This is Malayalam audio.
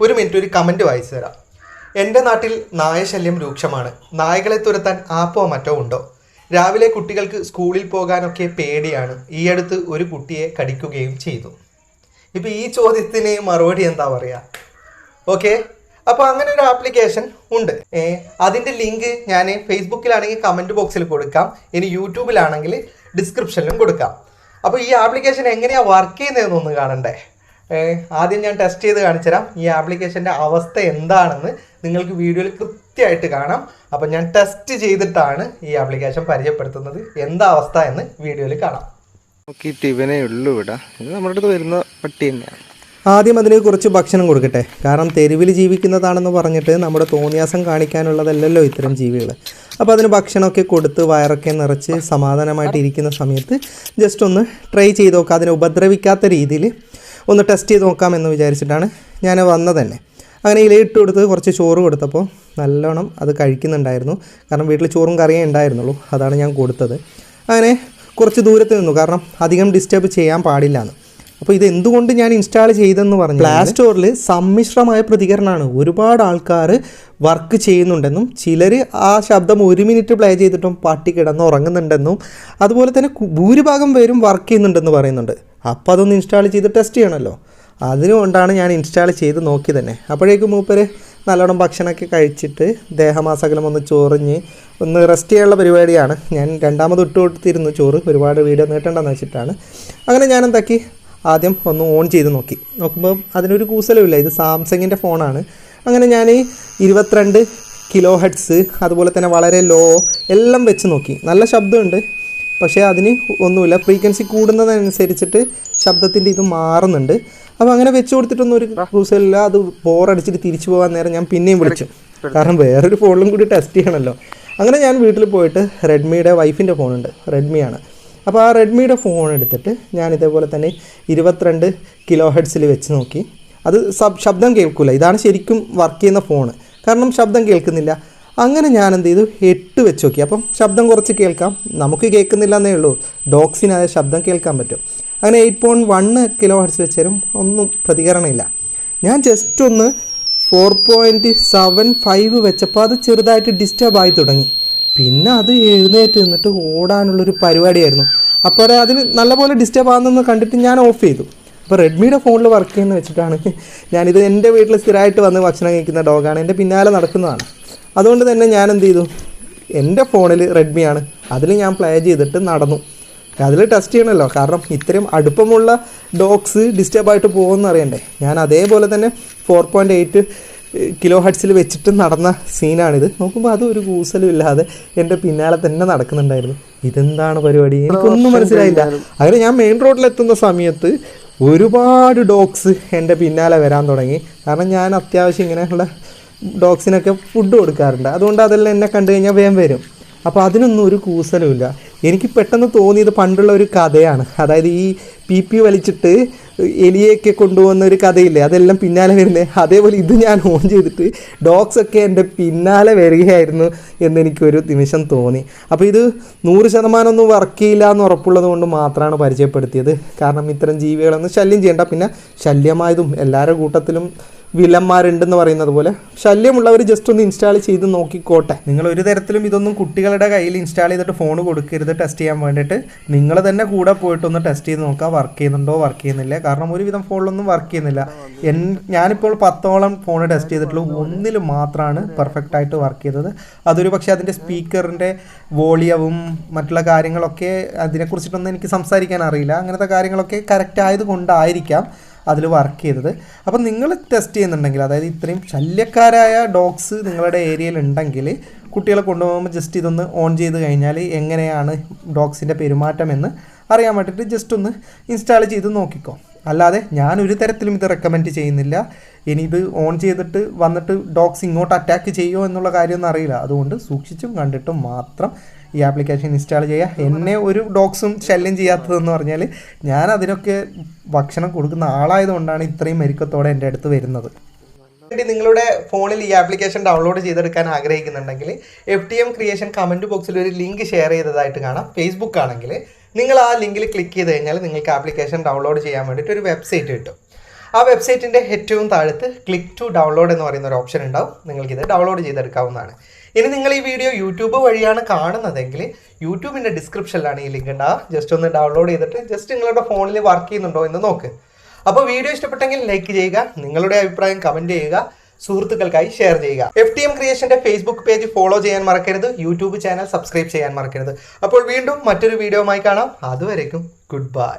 ഒരു മിനിറ്റ് ഒരു കമന്റ് വായിച്ചു തരാം. എന്റെ നാട്ടിൽ നായശല്യം രൂക്ഷമാണ്. നായകളെ തുരത്താൻ ആപ്പോ മറ്റോ ഉണ്ടോ? രാവിലെ കുട്ടികൾക്ക് സ്കൂളിൽ പോകാനൊക്കെ പേടിയാണ്. ഈ അടുത്ത് ഒരു കുട്ടിയെ കടിക്കുകയും ചെയ്തു. ഇപ്പം ഈ ചോദ്യത്തിന് മറുപടി എന്താ പറയുക ഓക്കെ അപ്പോൾ അങ്ങനെ ഒരു ആപ്ലിക്കേഷൻ ഉണ്ട്. അതിന്റെ ലിങ്ക് ഞാൻ ഫേസ്ബുക്കിലാണെങ്കിൽ കമന്റ് ബോക്സിൽ കൊടുക്കാം. ഇനി യൂട്യൂബിലാണെങ്കിൽ ഡിസ്ക്രിപ്ഷനിലും കൊടുക്കാം. അപ്പോൾ ഈ ആപ്ലിക്കേഷൻ എങ്ങനെയാണ് വർക്ക് ചെയ്യുന്നതെന്നൊന്ന് കാണണ്ടേ? ആദ്യം ഞാൻ ടെസ്റ്റ് ചെയ്ത് കാണിച്ചു തരാം ഈ ആപ്ലിക്കേഷന്റെ അവസ്ഥ എന്താണെന്ന് നിങ്ങൾക്ക് വീഡിയോയിൽ കൃത്യമായിട്ട് കാണാം. അപ്പോൾ ഞാൻ ടെസ്റ്റ് ചെയ്തിട്ടാണ് ഈ ആപ്ലിക്കേഷൻ പരിചയപ്പെടുത്തുന്നത്. എന്താ അവസ്ഥ എന്ന് വീഡിയോയിൽ കാണാം. നോക്കിയിട്ട് ഇവനേ ഉള്ളൂ ഇവിടെ. ഇത് നമ്മുടെ അടുത്ത് വരുന്ന പട്ടി തന്നെയാണ്. ആദ്യം അതിന് കുറച്ച് ഭക്ഷണം കൊടുക്കട്ടെ. കാരണം തെരുവിൽ ജീവിക്കുന്നതാണെന്ന് പറഞ്ഞിട്ട് നമ്മുടെ തോന്നിയാസം കാണിക്കാനുള്ളതല്ലല്ലോ ഇത്തരം ജീവികൾ അപ്പോൾ അതിന് ഭക്ഷണമൊക്കെ കൊടുത്ത് വയറൊക്കെ നിറച്ച് സമാധാനമായിട്ട് ഇരിക്കുന്ന സമയത്ത് ജസ്റ്റ് ഒന്ന് ട്രൈ ചെയ്ത് നോക്കാം. അതിനെ ഉപദ്രവിക്കാത്ത രീതിയിൽ ഒന്ന് ടെസ്റ്റ് ചെയ്ത് നോക്കാമെന്ന് വിചാരിച്ചിട്ടാണ് ഞാൻ വന്നത് തന്നെ. അങ്ങനെ ഇലയിട്ട് കൊടുത്ത് കുറച്ച് ചോറ് കൊടുത്തപ്പോൾ നല്ലോണം അത് കഴിക്കുന്നുണ്ടായിരുന്നു. കാരണം വീട്ടിൽ ചോറും കറിയേ ഉണ്ടായിരുന്നുള്ളൂ. അതാണ് ഞാൻ കൊടുത്തത്. അങ്ങനെ കുറച്ച് ദൂരത്ത് നിന്നു. കാരണം അധികം ഡിസ്റ്റർബ് ചെയ്യാൻ പാടില്ല എന്ന് അപ്പോൾ ഇത് എന്തുകൊണ്ട് ഞാൻ ഇൻസ്റ്റാൾ ചെയ്തെന്ന് പറഞ്ഞു പ്ലേ സ്റ്റോറിൽ സമ്മിശ്രമായ പ്രതികരണമാണ് ഒരുപാട് ആൾക്കാർ വർക്ക് ചെയ്യുന്നുണ്ടെന്നും ചിലർ ആ ശബ്ദം ഒരു മിനിറ്റ് പ്ലേ ചെയ്തിട്ടും പട്ടി കിടന്ന് ഉറങ്ങുന്നുണ്ടെന്നും അതുപോലെ തന്നെ ഭൂരിഭാഗം പേരും വർക്ക് ചെയ്യുന്നുണ്ടെന്ന് പറയുന്നുണ്ട്. അപ്പോൾ അതൊന്ന് ഇൻസ്റ്റാൾ ചെയ്ത് ടെസ്റ്റ് ചെയ്യണമല്ലോ അതിനുകൊണ്ടാണ് ഞാൻ ഇൻസ്റ്റാൾ ചെയ്ത് നോക്കി തന്നെ. അപ്പോഴേക്കും മൂപ്പര് നല്ലോണം ഭക്ഷണമൊക്കെ കഴിച്ചിട്ട് ദേഹമാസകലം ഒന്ന് ചൊറിഞ്ഞ് ഒന്ന് റെസ്റ്റ് ചെയ്യാനുള്ള പരിപാടിയാണ്. ഞാൻ രണ്ടാമത് ഇട്ട് കൊടുത്തിരുന്നു ചോറ്. ഒരുപാട് വീഡിയോ നീട്ടണ്ടെന്ന് വെച്ചിട്ടാണ്. അങ്ങനെ ഞാൻ എന്താക്കി? ആദ്യം ഒന്ന് ഓൺ ചെയ്ത് നോക്കി. നോക്കുമ്പോൾ അതിനൊരു കൂസലുമില്ല. ഇത് സാംസങ്ങിന്റെ ഫോണാണ്. അങ്ങനെ ഞാൻ ഇരുപത്തിരണ്ട് കിലോ ഹെഡ്സ് അതുപോലെ തന്നെ വളരെ ലോ എല്ലാം വെച്ച് നോക്കി. നല്ല ശബ്ദമുണ്ട്. പക്ഷേ അതിന് ഒന്നുമില്ല. ഫ്രീക്വൻസി കൂടുന്നതനുസരിച്ചിട്ട് ശബ്ദത്തിന്റെ ഇത് മാറുന്നുണ്ട്. അപ്പോൾ അങ്ങനെ വെച്ച് കൊടുത്തിട്ടൊന്നും ഒരു ക്രൂസലില്ല. അത് ബോറടിച്ചിട്ട് തിരിച്ചു പോകാൻ നേരം ഞാൻ പിന്നെയും വിളിച്ചു. കാരണം വേറൊരു ഫോണിലും കൂടി ടെസ്റ്റ് ചെയ്യണമല്ലോ. അങ്ങനെ ഞാൻ വീട്ടിൽ പോയിട്ട് റെഡ്മിയുടെ വൈഫിന്റെ ഫോണുണ്ട്. റെഡ്മിയാണ് അപ്പോൾ ആ റെഡ്മിയുടെ ഫോൺ എടുത്തിട്ട് ഞാൻ ഇതേപോലെ തന്നെ ഇരുപത്തിരണ്ട് കിലോ ഹെഡ്സിൽ വെച്ച് നോക്കി. അത് ശബ്ദം കേൾക്കില്ല ഇതാണ് ശരിക്കും വർക്ക് ചെയ്യുന്ന ഫോൺ കാരണം ശബ്ദം കേൾക്കുന്നില്ല. അങ്ങനെ ഞാൻ എന്ത് ചെയ്തു? എട്ട് വെച്ച് നോക്കി. അപ്പം ശബ്ദം കുറച്ച് കേൾക്കാം. നമുക്ക് കേൾക്കുന്നില്ല എന്നേ ഉള്ളൂ. ഡോഗ്സിന് അത് ശബ്ദം കേൾക്കാൻ പറ്റും. അങ്ങനെ eight point one kilo heads വെച്ചാലും ഒന്നും പ്രതികരണമില്ല. ഞാൻ ജസ്റ്റ് ഒന്ന് ഫോർ പോയിന്റ് സെവൻ ഫൈവ് വെച്ചപ്പോൾ അത് ചെറുതായിട്ട് ഡിസ്റ്റർബ് ആയി തുടങ്ങി. പിന്നെ അത് എഴുന്നേറ്റ് നിന്നിട്ട് ഓടാനുള്ളൊരു പരിപാടിയായിരുന്നു. അപ്പോൾ അതിന് നല്ലപോലെ ഡിസ്റ്റർബ് ആകുന്നെന്ന് കണ്ടിട്ട് ഞാൻ ഓഫ് ചെയ്തു. അപ്പോൾ റെഡ്മിയുടെ ഫോണിൽ വർക്ക് ചെയ്യുന്ന വെച്ചിട്ടാണ് ഞാനിത് എന്റെ വീട്ടിൽ സ്ഥിരമായിട്ട് വന്ന് ഭക്ഷണം കഴിക്കുന്ന ഡോഗാണ് എന്റെ പിന്നാലെ നടക്കുന്നതാണ്. അതുകൊണ്ട് തന്നെ ഞാൻ എന്ത് ചെയ്തു? എന്റെ ഫോണിൽ റെഡ്മിയാണ് അതിൽ ഞാൻ പ്ലേ ചെയ്തിട്ട് നടന്നു. അതിൽ ടെസ്റ്റ് ചെയ്യണമല്ലോ കാരണം ഇത്രയും അടുപ്പമുള്ള ഡോക്സ് ഡിസ്റ്റർബായിട്ട് പോകുമെന്ന് അറിയണ്ടേ? ഞാൻ അതേപോലെ തന്നെ ഫോർ പോയിന്റ് എയ്റ്റ് കിലോ ഹഡ്സിൽ വെച്ചിട്ട് നടന്ന സീനാണിത് നോക്കുമ്പോൾ അത് ഒരു കൂസലും ഇല്ലാതെ എന്റെ പിന്നാലെ തന്നെ നടക്കുന്നുണ്ടായിരുന്നു. ഇതെന്താണ് പരിപാടി? എനിക്കൊന്നും മനസ്സിലായില്ല. അങ്ങനെ ഞാൻ മെയിൻ റോഡിലെത്തുന്ന സമയത്ത് ഒരുപാട് ഡോഗ്സ് എന്റെ പിന്നാലെ വരാൻ തുടങ്ങി. കാരണം ഞാൻ അത്യാവശ്യം ഇങ്ങനെയുള്ള ഡോഗ്സിനൊക്കെ ഫുഡ് കൊടുക്കാറുണ്ട്. അതുകൊണ്ട് അതെല്ലാം എന്നെ കണ്ടു കഴിഞ്ഞാൽ വേഗം വരും. അപ്പോൾ അതിനൊന്നും ഒരു കൂസലുമില്ല. എനിക്ക് പെട്ടെന്ന് തോന്നിയത് പണ്ടുള്ള ഒരു കഥയാണ്. അതായത് ഈ പി പി വലിച്ചിട്ട് എലിയൊക്കെ കൊണ്ടുപോകുന്ന ഒരു കഥയില്ലേ? അതെല്ലാം പിന്നാലെ വരുന്നത് അതേപോലെ ഇത് ഞാൻ ഓൺ ചെയ്തിട്ട് ഡോഗ്സ് ഒക്കെ എന്റെ പിന്നാലെ വരികയായിരുന്നു എന്നെനിക്കൊരു നിമിഷം തോന്നി. അപ്പോൾ ഇത് നൂറ് ശതമാനം ഒന്നും വർക്ക് ചെയ്യില്ല എന്ന് ഉറപ്പുള്ളത് കൊണ്ട് മാത്രമാണ് പരിചയപ്പെടുത്തിയത്. കാരണം ഇത്തരം ജീവികളൊന്നും ശല്യം ചെയ്യേണ്ട. പിന്നെ ശല്യമായതും എല്ലാവരുടെ കൂട്ടത്തിലും വിലന്മാരുണ്ടെന്ന് പറയുന്നത് പോലെ ശല്യമുള്ളവർ ജസ്റ്റ് ഒന്ന് ഇൻസ്റ്റാൾ ചെയ്ത് നോക്കിക്കോട്ടെ. നിങ്ങൾ ഒരു തരത്തിലും ഇതൊന്നും കുട്ടികളുടെ കയ്യിൽ ഇൻസ്റ്റാൾ ചെയ്തിട്ട് ഫോൺ കൊടുക്കരുത്. ടെസ്റ്റ് ചെയ്യാൻ വേണ്ടിയിട്ട് നിങ്ങൾ തന്നെ കൂടെ പോയിട്ടൊന്ന് ടെസ്റ്റ് ചെയ്ത് നോക്കുക വർക്ക് ചെയ്യുന്നുണ്ടോ വർക്ക് ചെയ്യുന്നില്ല. കാരണം ഒരുവിധം ഫോണിലൊന്നും വർക്ക് ചെയ്യുന്നില്ല. എൻ ഞാനിപ്പോൾ പത്തോളം ഫോൺ ടെസ്റ്റ് ചെയ്തിട്ടുള്ളൂ. ഒന്നിൽ മാത്രമാണ് പെർഫെക്റ്റ് ആയിട്ട് വർക്ക് ചെയ്തത്. അതൊരു പക്ഷേ അതിന്റെ സ്പീക്കറിന്റെ വോളിയവും മറ്റുള്ള കാര്യങ്ങളൊക്കെ അതിനെക്കുറിച്ചിട്ടൊന്നും എനിക്ക് സംസാരിക്കാൻ അറിയില്ല. അങ്ങനത്തെ കാര്യങ്ങളൊക്കെ കറക്റ്റ് ആയതുകൊണ്ടായിരിക്കാം അതിൽ വർക്ക് ചെയ്തത്. അപ്പം നിങ്ങൾ ടെസ്റ്റ് ചെയ്യുന്നുണ്ടെങ്കിൽ അതായത് ഇത്രയും ശല്യക്കാരായ ഡോഗ്സ് നിങ്ങളുടെ ഏരിയയിൽ ഉണ്ടെങ്കിൽ കുട്ടികളെ കൊണ്ടുപോകുമ്പോൾ ജസ്റ്റ് ഇതൊന്ന് ഓൺ ചെയ്ത് കഴിഞ്ഞാൽ എങ്ങനെയാണ് ഡോഗ്സിന്റെ പെരുമാറ്റം എന്ന് അറിയാൻ വേണ്ടിയിട്ട് ജസ്റ്റ് ഒന്ന് ഇൻസ്റ്റാൾ ചെയ്ത് നോക്കിക്കോ. അല്ലാതെ ഞാൻ ഒരു തരത്തിലും ഇത് റെക്കമെൻഡ് ചെയ്യുന്നില്ല. ഇനി ഇത് ഓൺ ചെയ്തിട്ട് വന്നിട്ട് ഡോഗ്സ് ഇങ്ങോട്ട് അറ്റാക്ക് ചെയ്യുമോ എന്നുള്ള കാര്യമൊന്നും അറിയില്ല. അതുകൊണ്ട് സൂക്ഷിച്ചും കണ്ടിട്ടും മാത്രം ഈ ആപ്ലിക്കേഷൻ ഇൻസ്റ്റാൾ ചെയ്യുക എന്നെ ഒരു ഡോഗ്സും ശല്യം ചെയ്യാത്തതെന്ന് പറഞ്ഞാൽ ഞാൻ അതിനൊക്കെ ഭക്ഷണം കൊടുക്കുന്ന ആളായതുകൊണ്ടാണ് ഇത്രയും മെരുക്കത്തോടെ എന്റെ അടുത്ത് വരുന്നത്. നിങ്ങളുടെ ഫോണിൽ ഈ ആപ്ലിക്കേഷൻ ഡൗൺലോഡ് ചെയ്തെടുക്കാൻ ആഗ്രഹിക്കുന്നുണ്ടെങ്കിൽ F T M creation comment ബോക്സിൽ ഒരു ലിങ്ക് ഷെയർ ചെയ്തതായിട്ട് കാണാം. ഫേസ്ബുക്ക് ആണെങ്കിൽ നിങ്ങൾ ആ ലിങ്കിൽ ക്ലിക്ക് ചെയ്ത് കഴിഞ്ഞാൽ നിങ്ങൾക്ക് ആപ്ലിക്കേഷൻ ഡൗൺലോഡ് ചെയ്യാൻ വേണ്ടിയിട്ട് ഒരു വെബ്സൈറ്റ് കിട്ടും. ആ വെബ്സൈറ്റിന്റെ ഏറ്റവും താഴത്ത് ക്ലിക്ക് ടു ഡൗൺലോഡ് എന്ന് പറയുന്ന ഒരു ഓപ്ഷൻ ഉണ്ടാവും. നിങ്ങൾക്കിത് ഡൗൺലോഡ് ചെയ്തെടുക്കാവുന്നതാണ്. ഇനി നിങ്ങൾ ഈ വീഡിയോ യൂട്യൂബ് വഴിയാണ് കാണുന്നതെങ്കിൽ യൂട്യൂബിന്റെ ഡിസ്ക്രിപ്ഷനിലാണ് ഈ ലിങ്ക് ഉണ്ടാവുക. ജസ്റ്റ് ഒന്ന് ഡൗൺലോഡ് ചെയ്തിട്ട് ജസ്റ്റ് നിങ്ങളുടെ ഫോണിൽ വർക്ക് ചെയ്യുന്നുണ്ടോ എന്ന് നോക്ക്. അപ്പോൾ വീഡിയോ ഇഷ്ടപ്പെട്ടെങ്കിൽ ലൈക്ക് ചെയ്യുക. നിങ്ങളുടെ അഭിപ്രായം കമന്റ് ചെയ്യുക. സുഹൃത്തുക്കൾക്കായി ഷെയർ ചെയ്യുക. എഫ് ടി എം ക്രിയേഷന്റെ ഫേസ്ബുക്ക് പേജ് ഫോളോ ചെയ്യാൻ മറക്കരുത് യൂട്യൂബ് ചാനൽ സബ്സ്ക്രൈബ് ചെയ്യാൻ മറക്കരുത്. അപ്പോൾ വീണ്ടും മറ്റൊരു വീഡിയോയുമായി കാണാം. അതുവരേക്കും ഗുഡ് ബൈ